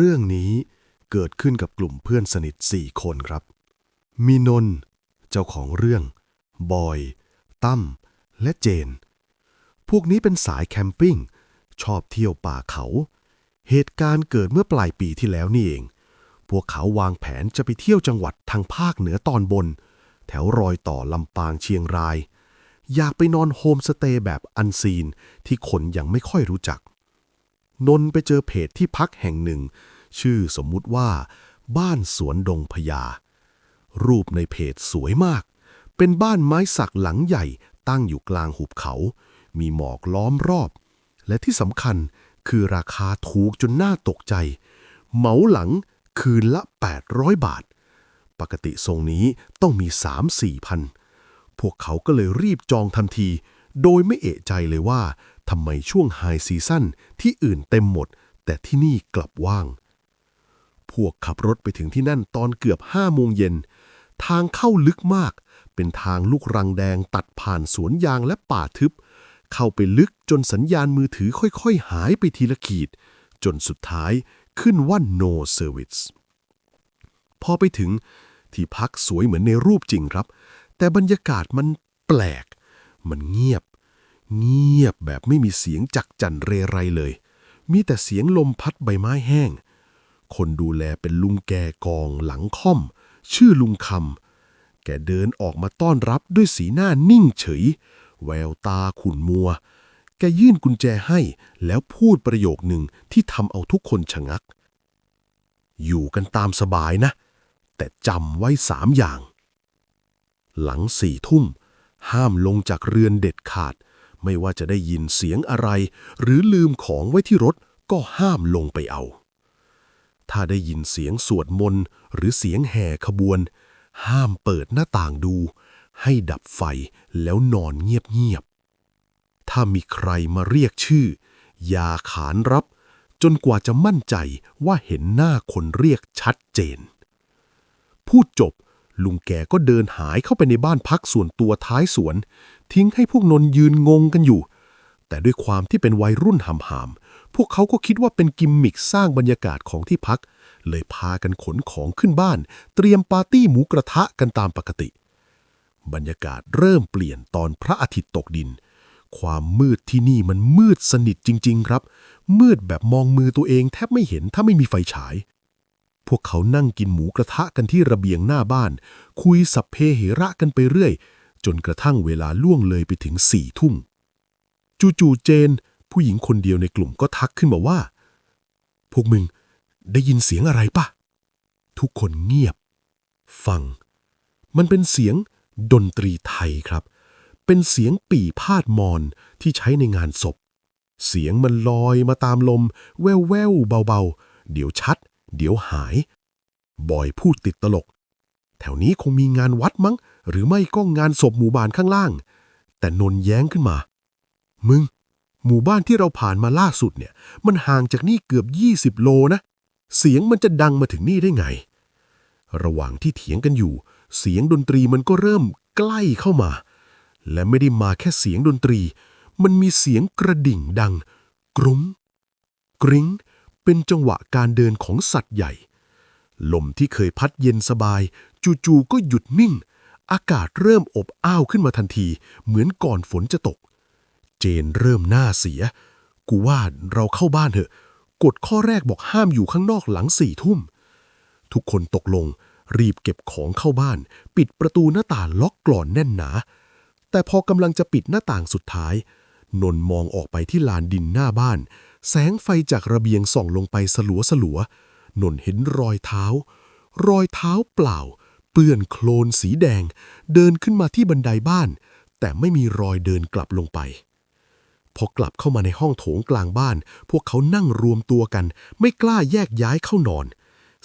เรื่องนี้เกิดขึ้นกับกลุ่มเพื่อนสนิทสี่คนครับ มีนนท์เจ้าของเรื่อง บอย ตั้ม และเจน พวกนี้เป็นสายแคมปิ้ง ชอบเที่ยวป่าเขา เหตุการณ์เกิดเมื่อปลายปีที่แล้วนี่เอง พวกเขาวางแผนจะไปเที่ยวจังหวัดทางภาคเหนือตอนบน แถวรอยต่อลำปางเชียงราย อยากไปนอนโฮมสเตย์แบบอันซีนที่คนยังไม่ค่อยรู้จัก นนไปเจอเพจที่พักแห่งหนึ่ง ชื่อสมมุติว่า บ้านสวนดงพญา รูปในเพจสวยมาก เป็นบ้านไม้สักหลังใหญ่ตั้งอยู่กลางหุบเขา มีหมอกล้อมรอบ และที่สำคัญคือราคาถูกจนน่าตกใจ เหมาหลังคืนละ 800 บาท ปกติทรงนี้ต้องมี 3-4 พัน พวกเขาก็เลยรีบจองทันที โดยไม่เอะใจเลยว่า ทำไมช่วงไฮซีซั่นที่อื่นเต็มหมด แต่ที่นี่กลับว่าง พวกขับรถไปถึงที่นั่นตอนเกือบห้าโมงเย็น ทางเข้าลึกมาก เป็นทางลูกรังแดงตัดผ่านสวนยางและป่าทึบ เข้าไปลึกจนสัญญาณมือถือค่อยๆ หายไปทีละขีด จนสุดท้ายขึ้นว่า no service พอไปถึงที่พักสวยเหมือนในรูปจริงครับ แต่บรรยากาศมันแปลก มันเงียบ เงียบแบบไม่มีเสียงจักจั่นเรไรเลย มีแต่เสียงลมพัดใบไม้แห้ง คนดูแลเป็นลุงแกกองหลังค่อม ชื่อลุงคำ แกเดินออกมาต้อนรับด้วยสีหน้านิ่งเฉย แววตาขุ่นมัว แกยื่นกุญแจให้แล้วพูดประโยคหนึ่งที่ทำเอาทุกคนชะงัก อยู่กันตามสบายนะ แต่จำไว้สามอย่าง หลังสี่ทุ่มห้ามลงจากเรือนเด็ดขาด ไม่ว่าจะได้ยินเสียงอะไร หรือลืมของไว้ที่รถก็ห้ามลงไปเอา ถ้าได้ยินเสียงสวดมนต์หรือเสียงแห่ขบวน ห้ามเปิดหน้าต่างดู ให้ดับไฟแล้วนอนเงียบๆ ถ้ามีใครมาเรียกชื่อ อย่าขานรับ จนกว่าจะมั่นใจว่าเห็นหน้าคนเรียกชัดเจน พูดจบ ลุงแกก็เดินหายเข้าไปในบ้านพักส่วนตัวท้ายสวน ทิ้งให้พวกนนยืนงงกันอยู่ แต่ด้วยความที่เป็นวัยรุ่นหำหามๆพวกเขาก็คิดว่าเป็นกิมมิคสร้างบรรยากาศของที่พัก เลยพากันขนของขึ้นบ้าน เตรียมปาร์ตี้หมูกระทะกันตามปกติ บรรยากาศเริ่มเปลี่ยนตอนพระอาทิตย์ตกดิน ความมืดที่นี่มันมืดสนิทจริง ๆ ครับ มืดแบบมองมือตัวเองแทบไม่เห็นถ้าไม่มีไฟฉาย พวกเขานั่งกินหมูกระทะกันที่ระเบียงหน้าบ้าน คุยสัพเพเหระกันไปเรื่อย จนกระทั่งเวลาล่วงเลยไปถึงสี่ทุ่ม จู่ๆเจน ผู้หญิงคนเดียวในกลุ่มก็ทักขึ้นมาว่า พวกมึงได้ยินเสียงอะไรปะทุกคนเงียบ ฟัง มันเป็นเสียงดนตรีไทยครับ เป็นเสียงปี่พาดมอนที่ใช้ในงานศพ เสียงมันลอยมาตามลม แว่วแววๆเบาๆ เดี๋ยวชัด เดี๋ยวหาย บอยพูดติดตลก แถวนี้คงมีงานวัดมั้ง หรือไม่ก็งานศพหมู่บ้านข้างล่าง แต่นนแย้งขึ้นมา มึง หมู่บ้านที่เราผ่านมาล่าสุดเนี่ย มันห่างจากนี่เกือบ 20 โลนะ เสียงมันจะดังมาถึงนี่ได้ไง ระหว่างที่เถียงกันอยู่ เสียงดนตรีมันก็เริ่มใกล้เข้ามา และไม่ได้มาแค่เสียงดนตรี มันมีเสียงกระดิ่งดัง กรุ้งกริ้ง เป็นจังหวะการเดินของสัตว์ใหญ่ ลมที่เคยพัดเย็นสบาย จู่ๆก็หยุดนิ่ง อากาศเริ่มอบอ้าวขึ้นมาทันที เหมือนก่อนฝนจะตก เจนเริ่มหน้าเสีย กูว่าเราเข้าบ้านเถอะกฎข้อแรกบอกห้ามอยู่ข้างนอกหลังสี่ทุ่ม ทุกคนตกลงรีบเก็บของเข้าบ้าน ปิดประตูหน้าต่างล็อกกลอนแน่นหนา แต่พอกำลังจะปิดหน้าต่างสุดท้าย นนมองออกไปที่ลานดินหน้าบ้าน แสงไฟจากระเบียงส่องลงไปสลัวสลัวนนเห็นรอยเท้า รอยเท้าเปล่า เปื้อนโคลนสีแดง เดินขึ้นมาที่บันไดบ้าน แต่ไม่มีรอยเดินกลับลงไป พอกลับเข้ามาในห้องโถงกลางบ้าน พวกเขานั่งรวมตัวกัน ไม่กล้าแยกย้ายเข้านอน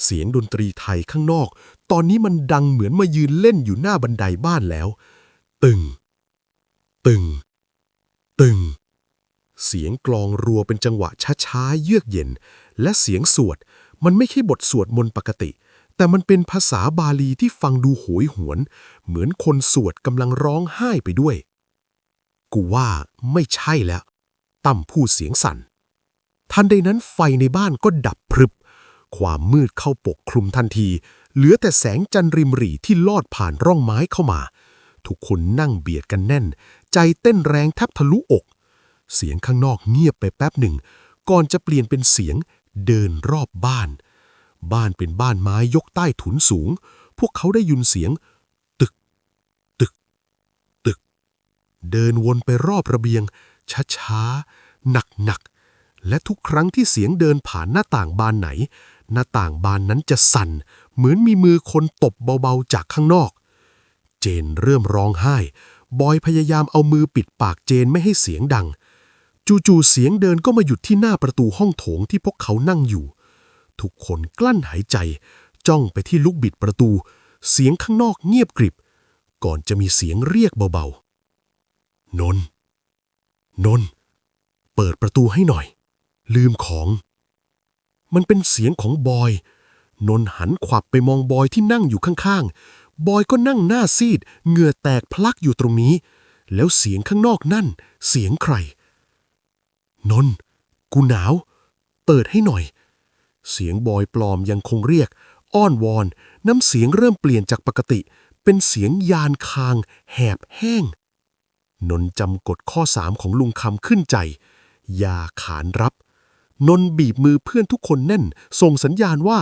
เสียงดนตรีไทยข้างนอก ตอนนี้มันดังเหมือนมายืนเล่นอยู่หน้าบันไดบ้านแล้ว ตึง ตึง ตึง เสียงกลองรัวเป็นจังหวะช้าๆ เยือกเย็น และเสียงสวด มันไม่ใช่บทสวดมนต์ปกติ แต่มันเป็นภาษาบาลีที่ฟังดูโหยหวน เหมือนคนสวดกำลังร้องไห้ไปด้วย กูว่าไม่ใช่แล้ว ตั้มพูดเสียงสั่น ทันใดนั้นไฟในบ้านก็ดับพรึบ ความมืดเข้าปกคลุมทันที เหลือแต่แสงจันทร์ริมหรี่ที่ลอดผ่านร่องไม้เข้ามา ทุกคนนั่งเบียดกันแน่น ใจเต้นแรงแทบทะลุอก เสียงข้างนอกเงียบไปแป๊บหนึ่ง ก่อนจะเปลี่ยนเป็นเสียงเดินรอบบ้าน บ้านเป็นบ้านไม้ยกใต้ถุนสูง พวกเขาได้ยินเสียง ตึก ตึก ตึก เดินวนไปรอบระเบียง ช้าๆ หนักๆ และทุกครั้งที่เสียงเดินผ่านหน้าต่างบานไหน หน้าต่างบานนั้นจะสั่น เหมือนมีมือคนตบเบาๆจากข้างนอก เจนเริ่มร้องไห้ บอยพยายามเอามือปิดปากเจนไม่ให้เสียงดัง จู่ๆเสียงเดินก็มาหยุดที่หน้าประตูห้องโถงที่พวกเขานั่งอยู่ ทุกคนกลั้นหายใจ จ้องไปที่ลูกบิดประตู เสียงข้างนอกเงียบกริบ ก่อนจะมีเสียงเรียกเบาๆ นนท์นนท์เปิดประตูให้หน่อย ลืมของ มันเป็นเสียงของบอย นนท์หันขวับไปมองบอยที่นั่งอยู่ข้างๆ บอยก็นั่งหน้าซีด เหงื่อแตกพลักอยู่ตรงนี้ แล้วเสียงข้างนอกนั่น เสียงใคร นน กูหนาว เปิดให้หน่อย เสียงบอยปลอมยังคงเรียก อ้อนวอน น้ำเสียงเริ่มเปลี่ยนจากปกติ เป็นเสียงยานคาง แหบแห้ง นนจำกฎข้อสามของลุงคำขึ้นใจอย่าขานรับ นนบีบมือเพื่อนทุกคนแน่น ส่งสัญญาณว่า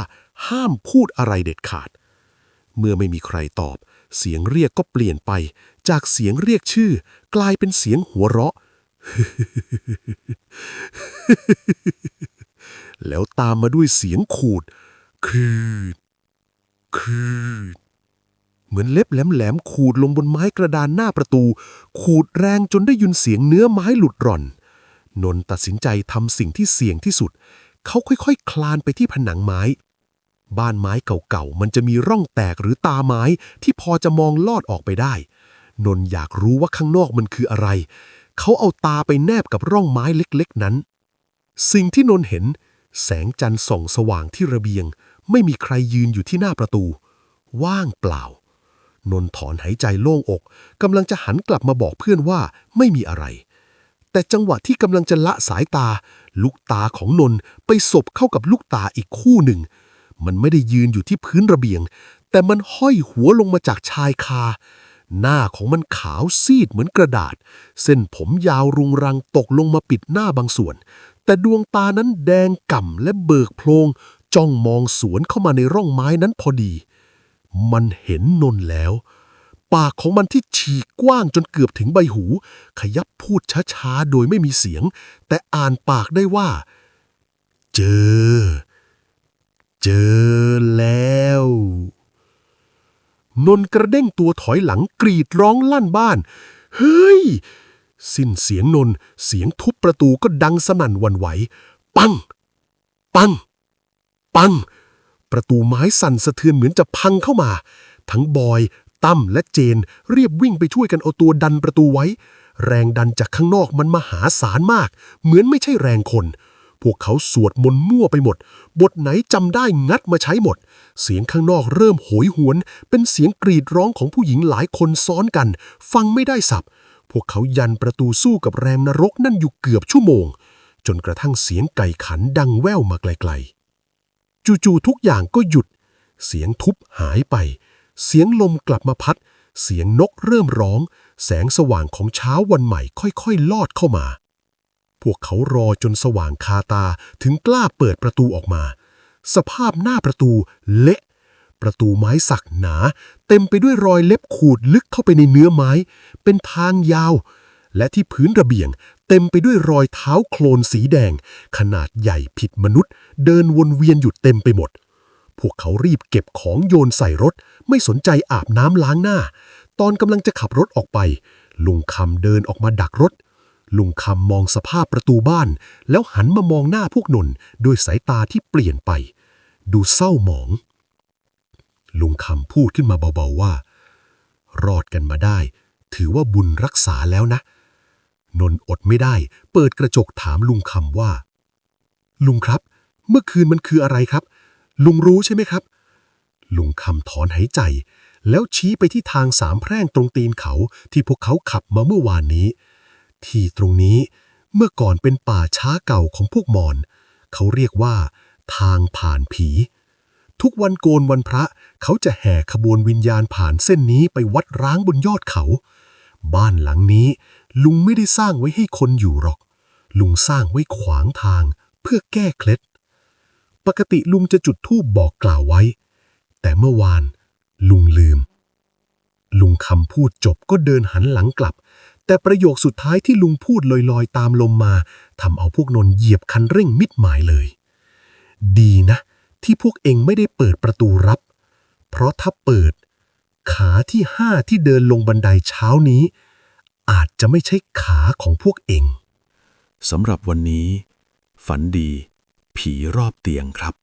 ห้ามพูดอะไรเด็ดขาด เมื่อไม่มีใครตอบ เสียงเรียกก็เปลี่ยนไป จากเสียงเรียกชื่อ กลายเป็นเสียงหัวเราะ แล้วตามมาด้วยเสียงขูด คืดคืดเหมือนเล็บแหลมๆขูดลงบนไม้กระดานหน้าประตู ขูดแรงจนได้ยินเสียงเนื้อไม้หลุดร่อน นนตัดสินใจทำสิ่งที่เสี่ยงที่สุด เขาค่อยๆคลานไปที่ผนังไม้ บ้านไม้เก่าๆ มันจะมีร่องแตกหรือตาไม้ที่พอจะมองลอดออกไปได้ นนอยากรู้ว่าข้างนอกมันคืออะไร เขาเอาตาไปแนบกับร่องไม้เล็กๆนั้น สิ่งที่นนท์เห็น แสงจันทร์ส่องสว่างที่ระเบียง ไม่มีใครยืนอยู่ที่หน้าประตู ว่างเปล่า นนท์ถอนหายใจโล่งอกกำลังจะหันกลับมาบอกเพื่อนว่าไม่มีอะไร แต่จังหวะที่กำลังจะละสายตา ลูกตาของนนท์ไปสบเข้ากับลูกตาอีกคู่หนึ่ง มันไม่ได้ยืนอยู่ที่พื้นระเบียง แต่มันห้อยหัวลงมาจากชายคา หน้าของมันขาวซีดเหมือนกระดาษ เส้นผมยาวรุงรังตกลงมาปิดหน้าบางส่วน แต่ดวงตานั้นแดงก่ำและเบิกโพลงจ้องมองสวนเข้ามาในร่องไม้นั้นพอดี มันเห็นนนแล้ว ปากของมันที่ฉีกกว้างจนเกือบถึงใบหู ขยับพูดช้าๆ โดยไม่มีเสียง แต่อ่านปากได้ว่า เจอ เจอแล้ว นนกระเด้งตัวถอยหลังกรีดร้องลั่นบ้าน เฮ้ย สิ้นเสียงนน เสียงทุบประตูก็ดังสนั่นวันไหว ปัง ปัง ปัง ประตูไม้สั่นสะเทือนเหมือนจะพังเข้ามา ทั้งบอย ตั้มและเจนเรียบวิ่งไปช่วยกันเอาตัวดันประตูไว้ แรงดันจากข้างนอกมันมหาศาลมาก เหมือนไม่ใช่แรงคน พวกเขาสวดมนต์มั่วไปหมด บทไหนจำได้งัดมาใช้หมด เสียงข้างนอกเริ่มโหยหวน เป็นเสียงกรีดร้องของผู้หญิงหลายคนซ้อนกัน ฟังไม่ได้สับ พวกเขายันประตูสู้กับแรงนรกนั่นอยู่เกือบชั่วโมง จนกระทั่งเสียงไก่ขันดังแว่วมาไกลๆ จู่ๆทุกอย่างก็หยุด เสียงทุบหายไป เสียงลมกลับมาพัด เสียงนกเริ่มร้อง แสงสว่างของเช้าวันใหม่ค่อยๆ ลอดเข้ามา พวกเขารอจนสว่างคาตาถึงกล้าเปิดประตูออกมา สภาพหน้าประตูเละ ประตูไม้สักหนา เต็มไปด้วยรอยเล็บขูดลึกเข้าไปในเนื้อไม้ เป็นทางยาว และที่พื้นระเบียง เต็มไปด้วยรอยเท้าโคลนสีแดง ขนาดใหญ่ผิดมนุษย์ เดินวนเวียนอยู่เต็มไปหมด พวกเขารีบเก็บของโยนใส่รถ ไม่สนใจอาบน้ำล้างหน้า ตอนกำลังจะขับรถออกไป ลุงคำเดินออกมาดักรถ ลุงคำมองสภาพประตูบ้าน แล้วหันมามองหน้าพวกนนท์ด้วยสายตาที่เปลี่ยนไป ดูเศร้าหมอง ลุงคำพูดขึ้นมาเบาๆว่า รอดกันมาได้ ถือว่าบุญรักษาแล้วนะ นนท์อดไม่ได้ เปิดกระจกถามลุงคำว่า ลุงครับ เมื่อคืนมันคืออะไรครับ ลุงรู้ใช่ไหมครับ ลุงคำถอนหายใจ แล้วชี้ไปที่ทางสามแพร่งตรงตีนเขาที่พวกเขาขับมาเมื่อวานนี้ ที่ตรงนี้เมื่อก่อนเป็นป่าช้าเก่าของพวกมอญเขาเรียกว่า ทางผ่านผี ทุกวันโกนวันพระเขาจะแห่ขบวนวิญญาณผ่านเส้นนี้ไปวัดร้างบนยอดเขา บ้านหลังนี้ ลุงไม่ได้สร้างไว้ให้คนอยู่หรอก ลุงสร้างไว้ขวางทางเพื่อแก้เคล็ด ปกติลุงจะจุดธูปบอกกล่าวไว้ แต่เมื่อวาน ลุงลืม ลุงคำพูดจบก็เดินหันหลังกลับ แต่ประโยคสุดท้ายที่ลุงพูดลอยๆ ตามลมมาทำเอาพวกนนท์เหยียบคันเร่งมิดหมายเลย ดีนะ ที่พวกเองไม่ได้เปิดประตูรับ เพราะถ้าเปิด ขาที่ห้าที่เดินลงบันไดเช้านี้ อาจจะไม่ใช่ขาของพวกเองสำหรับวันนี้ ฝันดี ผีรอบเตียงครับ